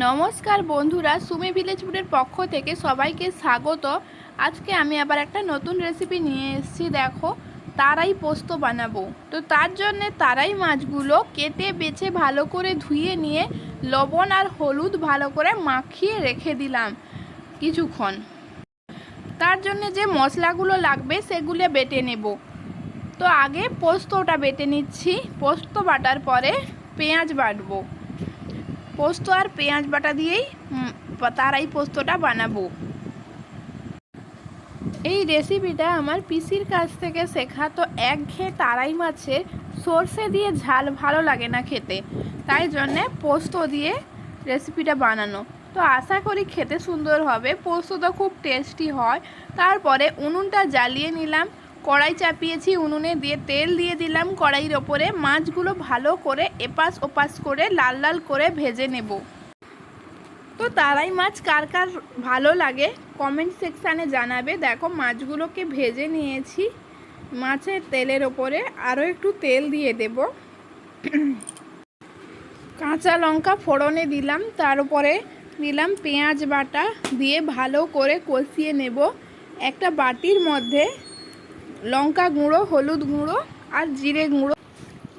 নমস্কার বন্ধুরা, সুমি ভিলেজ ফুডের পক্ষ থেকে সবাইকে স্বাগত। আজকে আমি আবার একটা নতুন রেসিপি নিয়ে এসেছি, দেখো, তারাই পোস্ত বানাবো। তো তার জন্যে তারাই মাছগুলো কেটে, বেছে, ভালো করে ধুয়ে নিয়ে লবণ আর হলুদ ভালো করে মাখিয়ে রেখে দিলাম কিছুক্ষণ। তার জন্য যে মশলাগুলো লাগবে সেগুলো বেটে নেব। তো আগে পোস্তটা বেটে নিচ্ছি। পোস্ত বাটার পরে পেঁয়াজ বাটবো। পোস্ত আর পেঁয়াজ বাটা দিয়েই তারাই পোস্তটা বানাবো। এই রেসিপিটা আমার পিসির কাছ থেকে শেখা, তো একঘেয়ে তারাই মাছে সর্ষে দিয়ে ঝাল ভালো লাগে না খেতে। তাই জন্যে পোস্ত দিয়ে রেসিপিটা বানানো। তো আশা করি খেতে সুন্দর হবে। পোস্তটা খুব টেস্টি হয়। তারপরে উনুনটা জ্বালিয়ে নিলাম। কড়াই চাপিয়েছি, উনুনে দিয়ে তেল দিয়ে দিলাম। কড়াইয়ের ওপরে মাছগুলো ভালো করে এপাশ ওপাশ করে লাল লাল করে ভেজে নেব। তো তারাই মাছ কার কার ভালো লাগে কমেন্ট সেকশানে জানাবে। দেখো মাছগুলোকে ভেজে নিয়েছি। মাছের তেলের ওপরে আরও একটু তেল দিয়ে দেব। কাঁচা লঙ্কা ফোড়নে দিলাম, তার উপরে দিলাম পেঁয়াজ বাটা দিয়ে ভালো করে কষিয়ে নেব। একটা বাটির মধ্যে লঙ্কা গুঁড়ো, হলুদ গুঁড়ো আর জিরে গুঁড়ো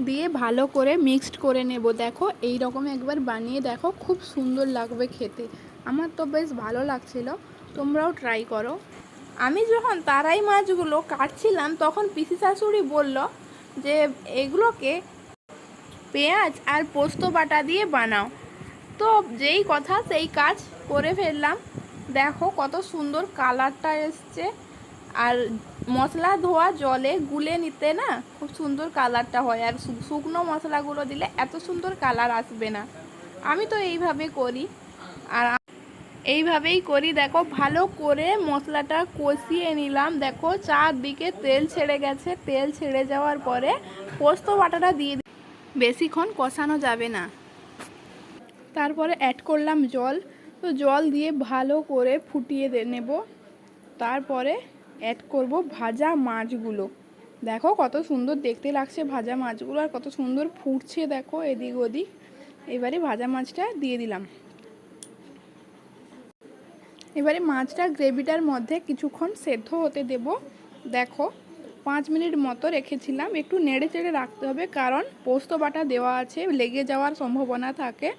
দিয়ে ভালো করে মিক্সড করে নেব। দেখো এই রকম একবার বানিয়ে দেখো, খুব সুন্দর লাগবে খেতে। আমার তো বেশ ভালো লাগছিল, তোমরাও ট্রাই করো। আমি যখন তারাই মাছগুলো কাটছিলাম, তখন পিসি শাশুড়ি বলল যে, এগুলোকে পেঁয়াজ আর পোস্ত বাটা দিয়ে বানাও। তো যেই কথা, সেই কাজ করে ফেললাম। দেখো, কত সুন্দর কালারটা এসছে। আর মশলা ধোয়া, জলে গুলে নিতে না খুব সুন্দর কালারটা হয়। আর শুকনো মশলাগুলো দিলে এত সুন্দর কালার আসবে না। আমি তো এইভাবে করি। আর এইভাবেই করি। দেখো, ভালো করে মশলাটা কষিয়ে নিলাম। দেখো, চারদিকে তেল ছেড়ে গেছে। তেল ছেড়ে যাওয়ার পরে পোস্ত বাটাটা দিয়ে দি- বেশিক্ষণ কষানো যাবে না। তারপরে অ্যাড করলাম জল। তো জল দিয়ে ভালো করে ফুটিয়ে নেব। তারপরে অ্যাড করব ভাজা মাছগুলো। দেখো কত সুন্দর দেখতে লাগছে ভাজা মাছগুলো আর কত সুন্দর ফুটছে দেখো এদিক ওদিক। এবারে ভাজা মাছটা দিয়ে দিলাম। এবারে মাছটা গ্রেভিটার মধ্যে কিছুক্ষণ সেদ্ধ হতে দেব। দেখো পাঁচ মিনিট মতো রেখেছিলাম, একটু নেড়ে চেড়ে রাখতে হবে কারণ পোস্ত বাটা দেওয়া আছে, লেগে যাওয়ার সম্ভাবনা থাকে।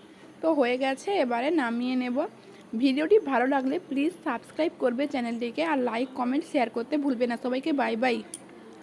তো হয়ে গেছে, এবারে নামিয়ে নেব। ভিডিওটি ভালো লাগলে প্লিজ সাবস্ক্রাইব করবে চ্যানেলটিকে আর লাইক, কমেন্ট, শেয়ার করতে ভুলবে না। সবাইকে বাই বাই।